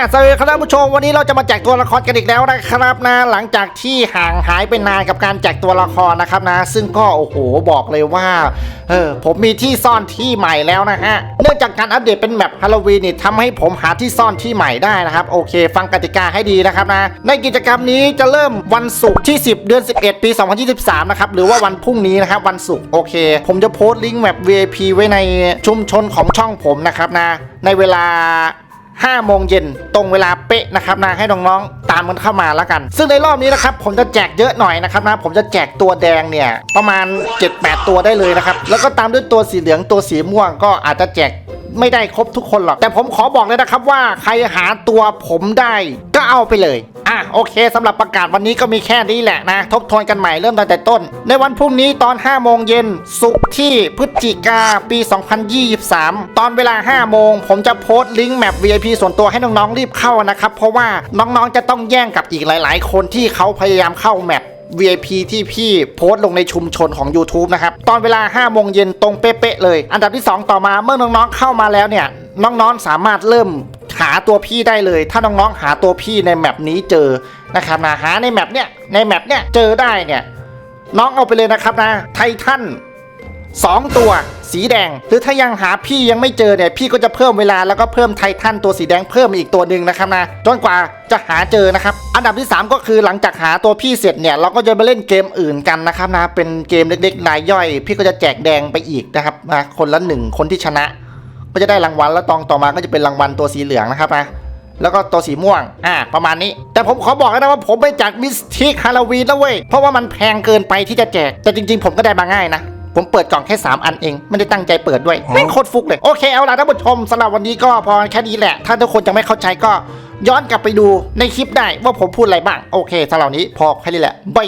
สวัสดีครับท่านผู้ชมวันนี้เราจะมาแจกตัวละครกันอีกแล้วนะครับนะหลังจากที่ห่างหายไปนานกับการแจกตัวละครนะครับนะ ซึ่งก็โอ้โหบอกเลยว่าเออผมมีที่ซ่อนที่ใหม่แล้วนะฮะเนื่องจากการอัปเดตเป็นแมปฮาโลวีนนี่ทำให้ผมหาที่ซ่อนที่ใหม่ได้นะครับโอเค ฟังกติกาให้ดีนะครับนะ ในกิจกรรมนี้จะเริ่มวันศุกร์ที่ 10 เดือน 11 ปี 2023 นะครับหรือว่าวันพรุ่งนี้นะครับวันศุกร์โอเค ผมจะโพสต์ลิงก์แมป VIP ไว้ในชุมชนของช่องผมนะครับนะในเวลา 5โมงเย็นตรงเวลาเป๊ะนะครับนะให้น้องๆตามกันเข้ามาแล้วกัน ซึ่งในรอบนี้นะครับผมจะแจกเยอะหน่อยนะครับนะผมจะแจกตัวแดงเนี่ยประมาณ 7-8 ตัวได้เลยนะครับแล้วก็ตามด้วยตัวสีเหลืองตัวสีม่วงก็อาจจะแจกไม่ได้ครบทุกคนหรอก แต่ผมขอบอกเลยนะครับว่าใครหาตัวผมได้ก็เอาไปเลย โอเคสำหรับประกาศวันนี้ก็มีแค่นี้แหละนะ ทบทวนกันใหม่เริ่มตั้งแต่ต้น ในวันพรุ่งนี้ตอน 5 โมงเย็นศุกร์ที่พฤศจิกาปี 2023 ตอนเวลา 5 โมง ผมจะโพสต์ลิงก์แมป VIP ส่วนตัวให้น้องๆรีบเข้านะครับ เพราะว่าน้องๆจะต้องแย่งกับอีกหลาย ๆ คนที่เขาพยายามเข้าแมป VIP ที่พี่โพสต์ลงในชุมชนของ YouTube นะครับ ตอนเวลา 5 โมงเย็นตรงเป๊ะๆเลย อันดับที่ 2 ต่อมาเมื่อน้องๆเข้ามาแล้วเนี่ย น้องๆสามารถเริ่ม หาตัวพี่ได้เลย ถ้าน้องๆหาตัวพี่ในแมปนี้เจอนะครับนะหาในแมปเนี่ยในแมปเนี่ยเจอได้เนี่ยน้องเอาไปเลยนะครับนะไททัน2 ตัวสีแดง หรือถ้ายังหาพี่ยังไม่เจอเนี่ยพี่ก็จะเพิ่มเวลาแล้วก็เพิ่มไททันตัวสีแดงเพิ่มอีกตัวหนึ่งนะครับนะจนกว่าจะหาเจอนะครับ อันดับที่ 3 ก็คือหลังจากหาตัวพี่เสร็จเนี่ยเราก็จะมาเล่นเกมอื่นกันนะครับนะเป็นเกมเล็กๆรายย่อย พี่ก็จะแจกแดงไปอีกนะครับนะคนละหนึ่งคนที่ชนะ ก็จะได้รางวัลแล้วตองต่อมาก็จะเป็นรางวัลตัวสีเหลืองนะครับนะแล้วก็ตัวสีม่วง อ่า ประมาณนี้ แต่ผมขอบอกนะว่าผมไม่จากมิสทิกฮาโลวีนแล้วเว้ย เพราะว่ามันแพงเกินไปที่จะแจก แต่จริงๆ ผมก็ได้มาง่ายนะ ผมเปิดกล่องแค่ 3 อันเอง ไม่ได้ตั้งใจเปิดด้วยแม่งโคตรฟุกเลย โอเค เอาล่ะท่านผู้ชมสำหรับวันนี้ก็พอแค่นี้แหละ ถ้าทุกคนจะไม่เข้าใจก็ย้อนกลับไปดูในคลิปได้ว่าผมพูดอะไรบ้าง โอเคสำหรับวันนี้พอแค่นี้แหละบาย